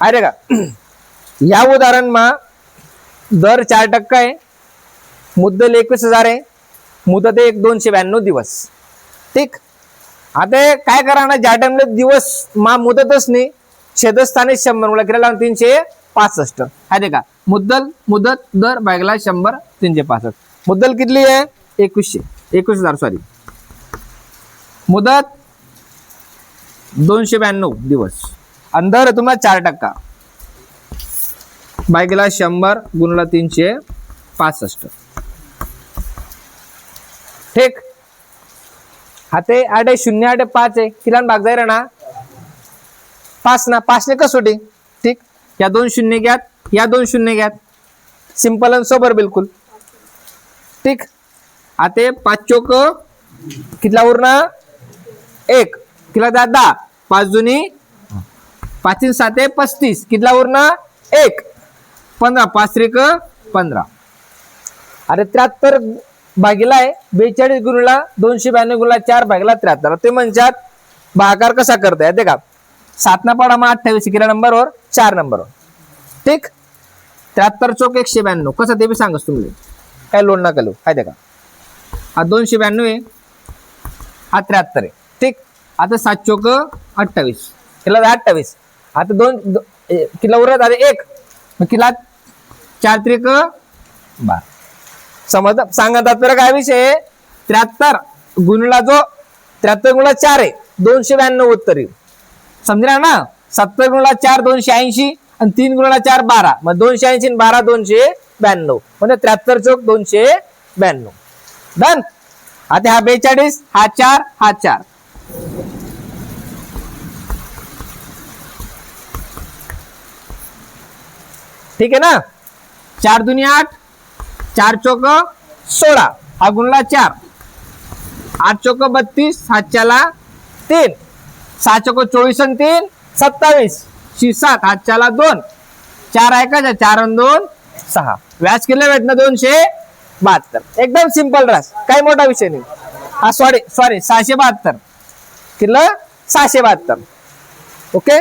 अरे का? या उदाहरणમાં दर चार टक्का आहे मुद्दल एकवीस हजार आहे मुदत आहे एक दोनशे ब्याण्णव दिवस. ठीक? आता काय करा ना ज्या टाइमला दिवस मा मुदतच नाही छेदस्थाने शंभर. मुला केला तीनशे पासष्ट. आहे का? मुद्दल मुदत दर भागला शंभर तीनशे पासष्ट. मुद्दल कितली आहे? एकवीसशे. एकवीस हजार सॉरी मुदत दोनशे ब्याण्णव दिवस. अंदर तुम्हाला चार टक्का। बायकेला शंभर गुणला तीनशे पासष्ट। ठीक? हाते आठ आहे शून्य आठ आहे पाच आहे. किला भाग जाईल ना पाच ना पाचने कसोटी? ठीक? या दोन शून्य घ्यात या दोन शून्य घ्यात. सिंपल आणि सोबर बिलकुल. ठीक? आता पाच चोक कितला उरना एक. किला द्या दहा. पाच जुनी पाच सात आहे पस्तीस. कितला उरना एक. पंधरा. पाच त्रिक पंधरा. अरे त्र्याहत्तर भागीला आहे. बेचाळीस गुणला दोनशे ब्याण्णव गुणला चार भागीला त्र्याहत्तर. ते म्हणतात भागाकार कसा करताय? ते का सातना पाडा मग अठ्ठावीस. किरा नंबरवर? चार नंबरवर. ठीक? त्र्याहत्तर चौक एकशे ब्याण्णव. कसं ते बी सांगस तुम्ही. काय लोड नका लो काय का? हा दोनशे ब्याण्णव आहे. हा त्र्याहत्तर आहे. ठीक? आता सात चौक अठ्ठावीस. किला अठ्ठावीस. आता दोन दो- ए- किला उरत आता एक. मग किला चार त्रिक बार समज सांगा तात्पर्य काय विषय. त्र्याहत्तर गुणला जो त्र्याहत्तर गुणला चार आहे. दोनशे ब्याण्णव उत्तर. येईल समजला ना? सत्तर गुणला चार दोनशे ऐंशी आणि तीन गुणला चार बारा. मग दोनशे ऐंशी आणि बारा दोनशे ब्याण्णव. म्हणजे त्र्याहत्तर चौक दोनशे ब्याण्णव. डन? आता हा बेचाळीस हा चार हा चार. ठीक आहे ना? चार दुनी आठ चार चौक सोळा. हा गुणला चार. आठ चौक बत्तीस सातच्याला तीन. सहा चौक चोवीस आणि तीन सत्तावीस. शी सात हातच्याला दोन. चार आहे का? चार आणि दोन सहा. व्याज किलो भेटणं? दोनशे बहात्तर. एकदम सिंपल रास काही मोठा विषय नाही. हा सॉरी सॉरी सहाशे बहात्तर. किलो सहाशे बहात्तर. ओके